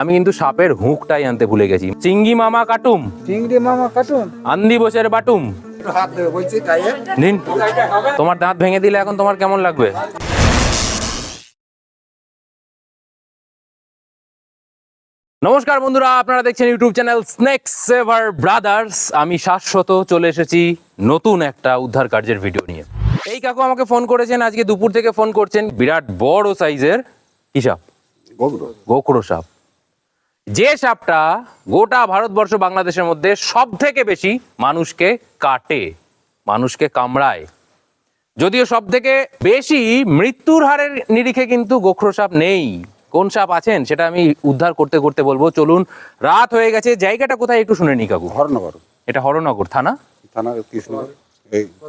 আমি কিন্তু সাপের হুঁকটাই আনতে ভুলে গেছি। চিঙ্গি মামা কাটুম। চিংড়ি মামা কাটুম? আন্দি বসের বাটুম। নিন। তোমার দাঁত ভেঙে দিলে এখন তোমার কেমন লাগবে? নমস্কার বন্ধুরা আপনারা দেখছেন YouTube channel snake saver brothers আমি শাশ্বত চলে এসেছি নতুন একটা উদ্ধার কার্যের ভিডিও নিয়ে। এই কাকু আমাকে ফোন করেছেন আজকে দুপুর থেকে ফোন করছেন। বিরাট বড় সাইজের কি সাপ? গোখরো সাপ। যে সাপটা গোটা ভারতবর্ষ বাংলাদেশের মধ্যে সব থেকে বেশি মানুষকে কাটে মানুষকে কামড়ায়। যদিও সব থেকে বেশি মৃত্যুর হারের নিরিখে কিন্তু গোখরো সাপ নেই। কোন সাপ আছেন সেটা আমি উদ্ধার করতে করতে বলব। চলুন রাত হয়ে গেছে। জায়গাটা কোথায় একটু শুনে নি কাকু? হরনগর। এটা হরনগর থানা? থানা কৃষ্ণনগর।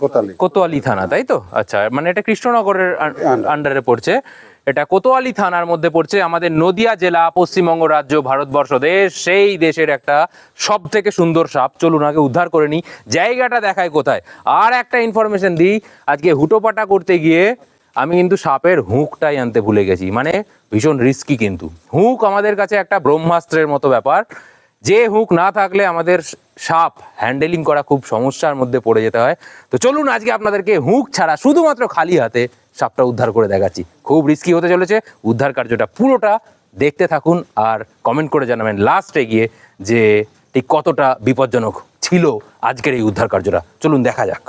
কোতালি। কোতোয়ালি থানা তাই তো? আচ্ছা মানে এটা কৃষ্ণনগরের আন্ডারে পড়ছে। এটা কোতোয়ালি থানার মধ্যে পড়ছে। আমাদের নদিয়া জেলা, পশ্চিমবঙ্গ রাজ্য, ভারতবর্ষ দেশ, সেই দেশের একটা সব থেকে সুন্দর সাপ। চলুন আগে উদ্ধার করে নিই। জায়গাটা দেখায় কোথায়? আর একটা ইনফরমেশন দিই। আজকে হুটোপাটা করতে গিয়ে আমি কিন্তু সাপের হুঁকটাই আনতে ভুলে গেছি। মানে ভীষণ রিস্কি কিন্তু। হুঁক আমাদের কাছে একটা ব্রহ্মাস্ত্রের মতো ব্যাপার। যে হুক না থাকলে আমাদের সাপ হ্যান্ডেলিং করা খুব সমস্যার মধ্যে পড়ে যেতে হয়। তো চলুন আজকে আপনাদেরকে হুক ছাড়া শুধুমাত্র খালি হাতে সাপটা উদ্ধার করে দেখাচ্ছি। খুব রিস্কি হতে চলেছে। উদ্ধার কার্যটা পুরোটা দেখতে থাকুন আর কমেন্ট করে জানাবেন লাস্টে গিয়ে যে ঠিক কতটা বিপজ্জনক ছিল আজকের এই উদ্ধার কার্যটা। চলুন দেখা যাক।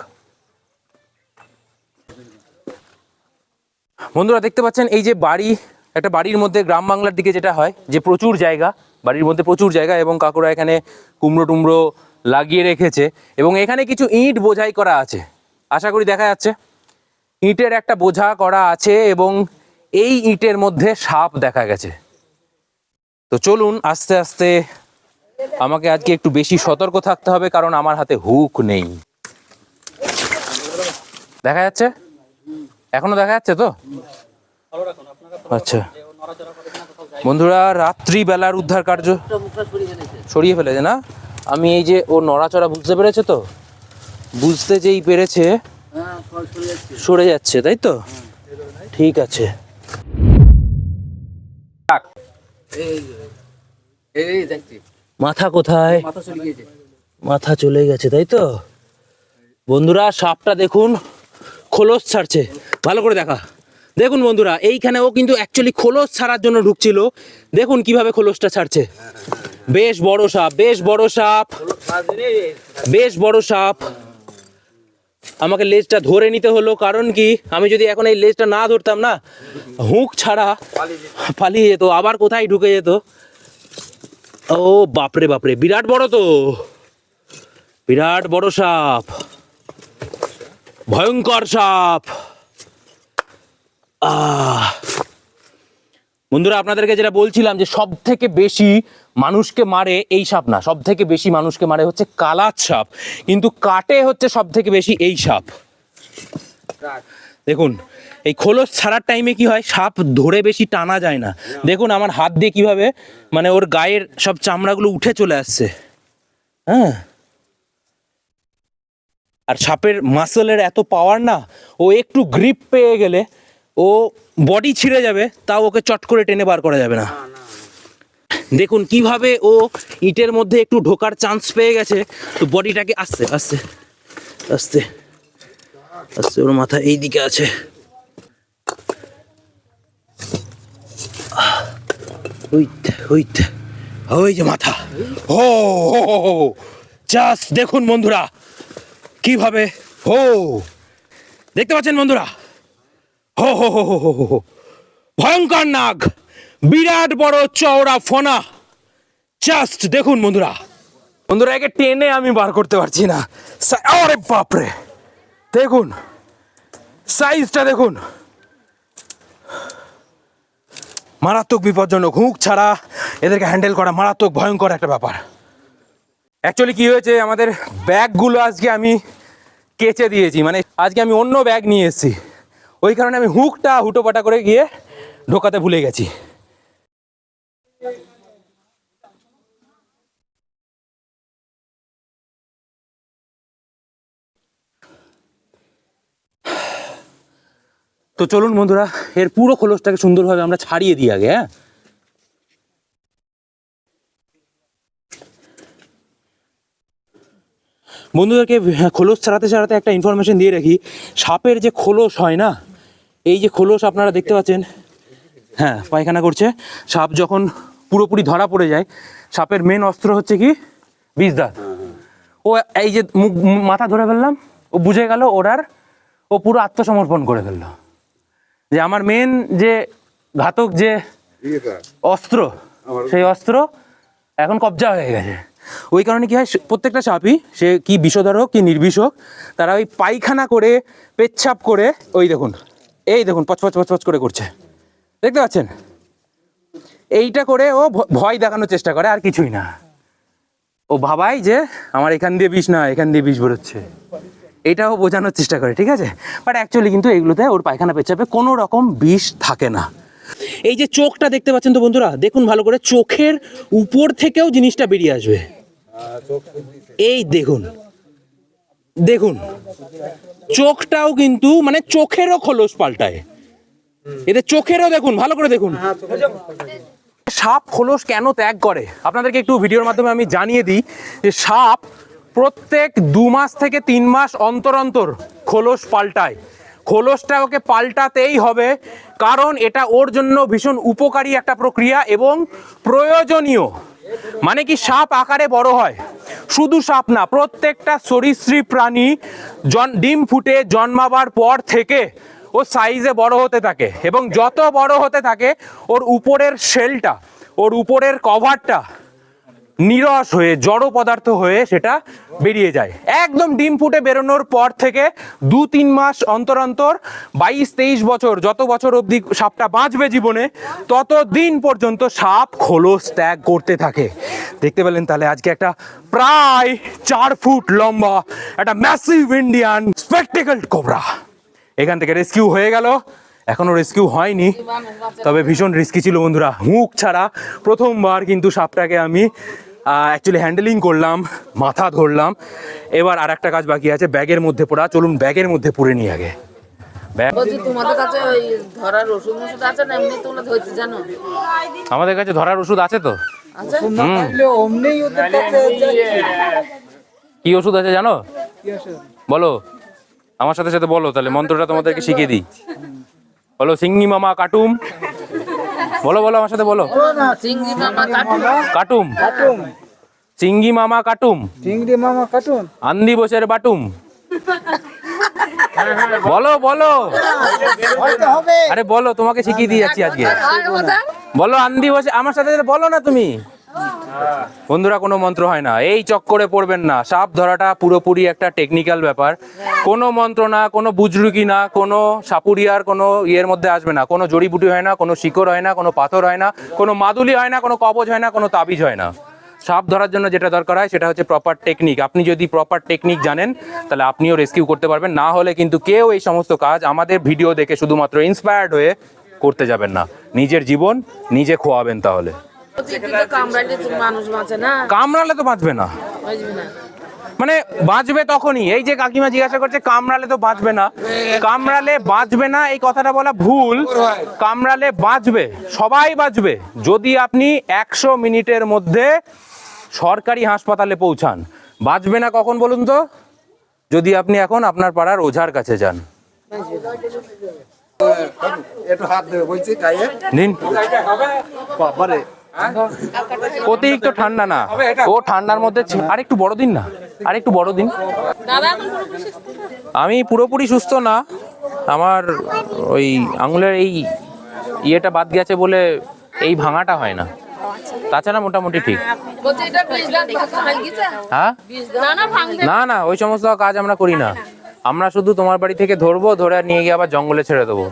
বন্ধুরা, দেখতে পাচ্ছেন এই যে বাড়ি, একটা বাড়ির মধ্যে গ্রাম বাংলার দিকে যেটা হয়, যে প্রচুর জায়গা, বাড়ির মধ্যে প্রচুর জায়গা এবং কাকুরা এখানে কুমড়ো টুমড়ো লাগিয়ে রেখেছে এবং এখানে কিছু ইট বোঝাই করা আছে। আশা করি দেখা যাচ্ছে। ইটের একটা বোঝা করা আছে এবং এই ইটের মধ্যে সাপ দেখা গেছে। তো চলুন, আস্তে আস্তে আমাকে আজকে একটু বেশি সতর্ক থাকতে হবে কারণ আমার হাতে হুক নেই। দেখা যাচ্ছে? এখনও দেখা যাচ্ছে তো? আচ্ছা। বন্ধুরা রাত্রি বেলার উদ্ধার কার্য সরিয়ে ফেলেছে না? আমি এই যে ও নড়াচড়া বুঝতে পেরেছে তো? বুঝতে যেই পেরেছে সরে যাচ্ছে তাই তো? ঠিক আছে। মাথা কোথায়? মাথা চলে মাথা চলে গেছে তাই তো? বন্ধুরা সাপটা দেখুন খোলস ছাড়ছে। ভালো করে দেখা। দেখুন বন্ধুরা এইখানে ও কিন্তু অ্যাকচুয়ালি খোলস ছাড়ার জন্য ঢুকছিল। দেখুন কীভাবে খোলসটা ছাড়ছে। বেশ বড় সাপ বেশ বড় সাপ। বেশ বড় সাপ। আমাকে লেজটা ধরে নিতে হলো, কারণ কি? আমি যদি এখন এই লেজটা না ধরতাম না, হুঁক ছাড়া পালিয়ে যেত, আবার কোথায় ঢুকে যেত? ও বাপরে বাপরে, বিরাট বড় তো। বিরাট বড় সাপ। ভয়ঙ্কর সাপ। আহ। বন্ধুরা, আপনাদেরকে যেটা বলছিলাম যে সব থেকে বেশি মানুষকে মারে এই সাপ না সব থেকে বেশি মানুষকে মারে হচ্ছে কালাত সাপ। কিন্তু কাটে হচ্ছে সব থেকে বেশি এই সাপ। দেখুন, এই খোলস ছাড়ার টাইমে কি হয়? সাপ ধরে বেশি টানা যায় না। দেখুন, আমার হাত দিয়ে কীভাবে মানে ওর গায়ের সব চামড়াগুলো উঠে চলে আসছে। হ্যাঁ? আর সাপের মাসেলের এত পাওয়ার না, ও একটু গ্রিপ পেয়ে গেলে ও বডি ছিঁড়ে যাবে, তাও ওকে চট করে টেনে বার করা যাবে না। দেখুন কীভাবে ও ইটের মধ্যে একটু ঢোকার চান্স পেয়ে গেছে। তো বডিটাকে আস্তে আস্তে আস্তে আস্তে ওর মাথা এই দিকে আছে। ওই যে মাথা। ও জাস্ট দেখুন বন্ধুরা, কীভাবে হো দেখতে পাচ্ছেন বন্ধুরা? হো হো হো হো হো হো। ভয়ঙ্কর নাগ, বিরাট বড় চওড়া ফনা। জাস্ট দেখুন বন্ধুরা। বন্ধুরা, একে টেনে আমি বার করতে পারছি না। আরে বাপরে। দেখুন সাইজটা দেখুন। মারাত্মক বিপজ্জনক, হুঁক ছাড়া এদেরকে হ্যান্ডেল করা মারাত্মক ভয়ঙ্কর একটা ব্যাপার। অ্যাকচুয়ালি কি হয়েছে, আমাদের ব্যাগগুলো আজকে আমি কেচে দিয়েছি। মানে আজকে আমি অন্য ব্যাগ নিয়ে এসেছি। ওই কারণে আমি হুকটা হুটোপাটা করে গিয়ে ঢোকাতে ভুলে গেছি। তো চলুন বন্ধুরা, এর পুরো খোলসটাকে সুন্দরভাবে আমরা ছাড়িয়ে দিই আগে হ্যাঁ? বন্ধুদেরকে খোলস ছাড়াতে ছাড়াতে একটা ইনফরমেশন দিয়ে রাখি, সাপের যে খোলস হয় না এই যে খোলস আপনারা দেখতে পাচ্ছেন হ্যাঁ পায়খানা করছে। সাপ যখন পুরোপুরি ধরা পড়ে যায় সাপের মেন অস্ত্র হচ্ছে কি? বিষদাঁত ও এই যে মুখ মুখ- মাথা ধরে ফেললাম ও বুঝে গেল ওরার ও পুরো আত্মসমর্পণ করে ফেলল। যে আমার মেন যে ঘাতক যে অস্ত্র সেই অস্ত্র এখন কবজা হয়ে গেছে। ওই কারণে কি হয় প্রত্যেকটা সাপই সে কি বিষধর হোক কি নির্বিষ হোক তারা ওই পায়খানা করে পেচ্ছাপ করে ওই দেখুন এই দেখুন পচপচ পচপচ করে করছে। দেখতে পাচ্ছেন? এইটা করে ও ভয় দেখানোর চেষ্টা করে, আর কিছুই না। ও ভাবাই যে আমার এখান দিয়ে বিষ না, এখান দিয়ে বিষ বেরোচ্ছে। এটাও বোঝানোর চেষ্টা করে, ঠিক আছে? বাট অ্যাকচুয়ালি কিন্তু এগুলোতে ওর পায়খানা পেচ্ছাপে কোনো রকম বিষ থাকে না। এই যে চোখটা দেখতে পাচ্ছেন তো বন্ধুরা, দেখুন ভালো করে, চোখের উপর থেকেও জিনিসটা বেরিয়ে আসবে। এই দেখুন দেখুন। চোখটাও কিন্তু মানে চোখেরও খোলস পাল্টায়। এদের চোখেরও দেখুন, ভালো করে দেখুন। সাপ খোলস কেন ত্যাগ করে? আপনাদেরকে একটু ভিডিওর মাধ্যমে আমি জানিয়ে দিই যে সাপ প্রত্যেক দু মাস থেকে তিন মাস অন্তর অন্তর খোলস পাল্টায়। খোলসটা ওকে পাল্টাতেই হবে, কারণ এটা ওর জন্য ভীষণ উপকারী একটা প্রক্রিয়া এবং প্রয়োজনীয়। মানে কি সাপ আকারে বড় হয়? শুধু সাপ না, প্রত্যেকটা সরীসৃপ প্রাণী ডিম ফুটে জন্মাবার পর থেকে ও সাইজে বড় হতে থাকে এবং যত বড় হতে থাকে, ওর উপরের শেলটা ওর উপরের কভারটা নিরস হয়ে, জড় পদার্থ হয়ে সেটা বেরিয়ে যায়। একদম ডিম ফুটে বেরোনোর পর থেকে দু তিন মাস অন্তর অন্তর বাইশ তেইশ বছর, যত বছর অবধি সাপটা বাঁচবে জীবনে তত দিন পর্যন্ত সাপ খোলস ত্যাগ করতে থাকে। দেখতে পেলেন তাহলে আজকে একটা প্রায় চার ফুট লম্বা একটা ম্যাসিভ ইন্ডিয়ান স্পেকটেকল কোবরা এখান থেকে রেস্কিউ হয়ে গেল। এখনও রেস্কিউ হয়নি। তবে ভীষণ রিস্কি ছিল বন্ধুরা। মুখ ছাড়া প্রথমবার কিন্তু সাপটাকে আমি অ্যাকচুয়ালি হ্যান্ডেলিং করলাম মাথা ধরলাম। এবার আর একটা কাজ বাকি আছে ব্যাগের মধ্যে পড়া। চলুন ব্যাগের মধ্যে পুরে নিয়ে আগে। আমাদের কাছে ধরার ওষুধ আছে তো। যাচ্ছি। কি ওষুধ আছে জানো? বলো। আমার সাথে সাথে বলো তাহলে মন্ত্রটা তোমাদেরকে শিখিয়ে দিই। বলো সিঙ্গি মামা কাটুম। বলো বলো আমার সাথে বলো। বলো না, মামা কাটুম। চিঙ্গি মামা কাটুম। চিংড়ি মামা কাটুন আন্দি বসের বাটুম। বলো বলো। আরে বলো তোমাকে শিখিয়ে দিয়ে যাচ্ছি আজকে। বলো, আন্দি বসে, আমার সাথে বলো না তুমি। বন্ধুরা, কোনো মন্ত্র হয় না। এই চক্করে পড়বেন না। সাপ ধরাটা পুরোপুরি একটা টেকনিক্যাল ব্যাপার। কোনো মন্ত্র না, কোনো বুজরুকি না, কোনো সাপুরিয়ার কোনো ইয়ের মধ্যে আসবে না। কোনো জড়িবুটি হয় না, কোনো শিকড় হয় না, কোনো পাথর হয় না, কোনো মাদুলি হয় না, কোনো কবজ হয় না, কোনো তাবিজ হয় না। সাপ ধরার জন্য যেটা দরকার হয়, সেটা হচ্ছে প্রপার টেকনিক আপনি যদি প্রপার টেকনিক জানেন, তাহলে আপনিও রেস্কিউ করতে পারবেন। না হলে কিন্তু কেউ এই সমস্ত কাজ আমাদের ভিডিও দেখে শুধুমাত্র ইন্সপায়ার্ড হয়ে করতে যাবেন না। নিজের জীবন নিজে খোয়াবেন তাহলে। কামড়ালে তো বাঁচবে না। মানে বাঁচবে তখনই। এই যে কাকিমা জিজ্ঞাসা করছে কামড়ালে তো বাঁচবে না। কামড়ালে বাঁচবে না এই কথাটা বলা ভুল। কামড়ালে বাঁচবে সবাই বাঁচবে। যদি আপনি একশো মিনিটের মধ্যে সরকারি হাসপাতালে পৌঁছান বাঁচবে না কখন বলুন তো? যদি আপনি এখন আপনার পাড়ার ওঝার কাছে যান। একটু হাত দেবে বলছি গায়ে। নিন। বাবারে। অতিরিক্ত ঠান্ডা না। ও ঠান্ডার মধ্যে ছি- আর একটু বড় দিন না। আর একটু বড় দিন? আমি পুরোপুরি সুস্থ না। আমার ওই আঙুলের এই ইয়েটা বাদ গেছে বলে এই ভাঙাটা হয় না। তাছাড়া মোটামুটি ঠিক। হ্যাঁ ভাঙবে না না ওই সমস্ত কাজ আমরা করি না। আমরা শুধু তোমার বাড়ি থেকে ধরবো ধরে আর নিয়ে গিয়ে আবার জঙ্গলে ছেড়ে দেবো।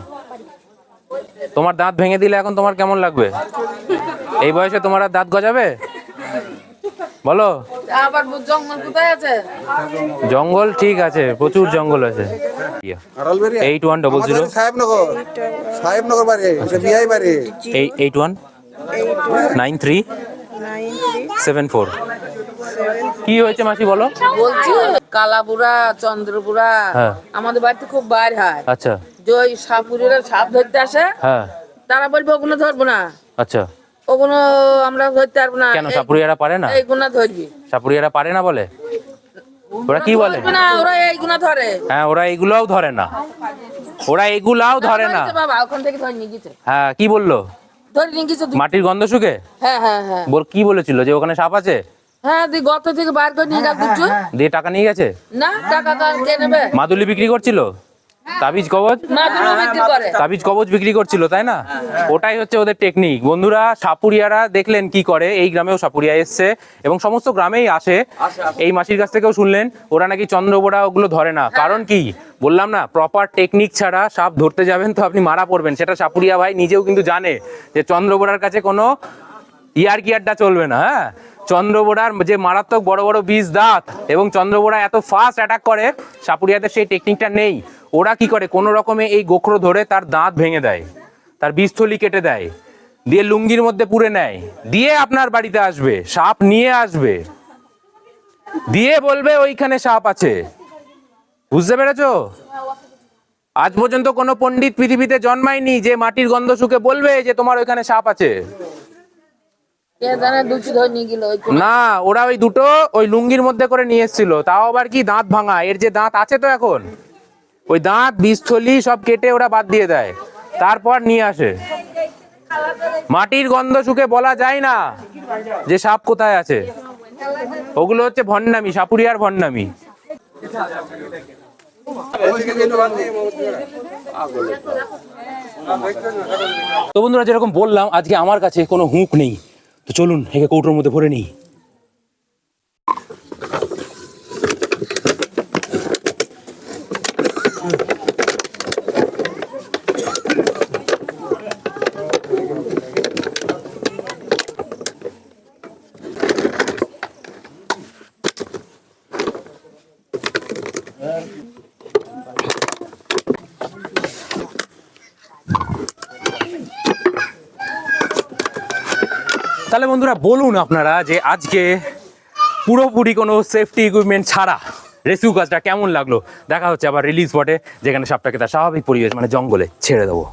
তোমার দাঁত ভেঙে দিলে এখন তোমার কেমন লাগবে? এই বয়সে তোমার আর দাঁত গজাবে? বলো। আবার জঙ্গল কোথায় আছে? জঙ্গল ঠিক আছে প্রচুর জঙ্গল আছে। Eight one double zero Sahebnagar. Sahebnagar বাড়ি এটা বিআই বাড়ি। Eight one nine three seven four কি হয়েছে মাসি বলো? বলছি। কালাপুরা চন্দ্রপুরা হ্যাঁ। আমাদের বাড়িতে খুব বাইর হয়। আচ্ছা। যে ওই সাপুরেরা সাপ ধরতে আসে হ্যাঁ। তারা বলবে ওগুলো ধরবো না। আচ্ছা। ওগুলো আমরা ধরতে পারব না। কেন সাপুরিয়ারা পারে না? এইগুলো ধরবি। সাপুরিয়ারা পারে না বলে? ওরা কি বলে? না ওরা এইগুলা ধরে। হ্যাঁ ওরা এগুলাও ধরে না। ওরা এগুলাও ধরে না। বাবা ওখান থেকে ধরে নিয়ে গেছে। হ্যাঁ কি বলল? ধরে নিয়ে গেছে মাটির গন্ধ শুকে? হ্যাঁ হ্যাঁ হ্যাঁ। বল কি বলেছিল? যে ওখানে সাপ আছে? হ্যাঁ দি গত থেকে বার করে নিয়ে গেল কিছু দিয়ে টাকা নিয়ে গেছে? না টাকা কার কে নেবে? মাদুলি বিক্রি করছিল? তাবিজ তাবিজ। বিক্রি করছিল তাই না? ওটাই হচ্ছে ওদের টেকনিক বন্ধুরা সাপুরিয়ারা দেখলেন কি করে? এই গ্রামেও সাপুরিয়া এসছে এবং সমস্ত গ্রামেই আসে। এই মাসির কাছ থেকেও শুনলেন ওরা নাকি চন্দ্রবোড়া ওগুলো ধরে না। কারণ কি? বললাম না প্রপার টেকনিক ছাড়া সাপ ধরতে যাবেন তো আপনি মারা পড়বেন। সেটা সাপুরিয়া ভাই নিজেও কিন্তু জানে যে চন্দ্রবোড়ার কাছে কোনো ইয়ার আড্ডা চলবে না হ্যাঁ? চন্দ্রবোড়ার যে মারাত্মক বড় বড় বীজ দাঁত এবং চন্দ্রবোড়া এত ফাস্ট অ্যাটাক করে সাপুরিয়াতে সেই টেকনিকটা নেই। ওরা কি করে? কোনো রকমে এই গোখরো ধরে তার দাঁত ভেঙে দেয়, তার বীজথলি কেটে দেয়, দিয়ে লুঙ্গির মধ্যে পুরে নেয়, দিয়ে আপনার বাড়িতে আসবে, সাপ নিয়ে আসবে, দিয়ে বলবে ওইখানে সাপ আছে। বুঝতে পেরেছ? আজ পর্যন্ত কোনো পণ্ডিত পৃথিবীতে জন্মায়নি যে মাটির গন্ধ শুকে বলবে যে তোমার ওইখানে সাপ আছে কে জানে দুটো ধরে নিয়ে গেল ওই না ওরা ওই দুটো ওই লুঙ্গির মধ্যে করে নিয়ে এসেছিল। তাও আবার কি দাঁত ভাঙা? এর যে দাঁত আছে তো এখন? ওই দাঁত বীজথলি সব কেটে ওরা বাদ দিয়ে দেয়। তারপর নিয়ে আসে। মাটির গন্ধ শুকে বলা যায় না যে সাপ কোথায় আছে। ওগুলো হচ্ছে ভণ্ডামি সাপুরিয়ার ভণ্ডামি। তো বন্ধুরা যেরকম বললাম আজকে আমার কাছে কোনো হুঁক নেই। তো চলুন একে কৌটোর মধ্যে ভরে নিই। তাহলে বন্ধুরা বলুন আপনারা যে আজকে পুরোপুরি কোনো সেফটি ইকুইপমেন্ট ছাড়া রেসিউ কাজটা কেমন লাগল? দেখা হচ্ছে আবার রিলিজ বটে যেখানে সাপটাকে তার স্বাভাবিক পরিবেশ মানে জঙ্গলে ছেড়ে দেবো।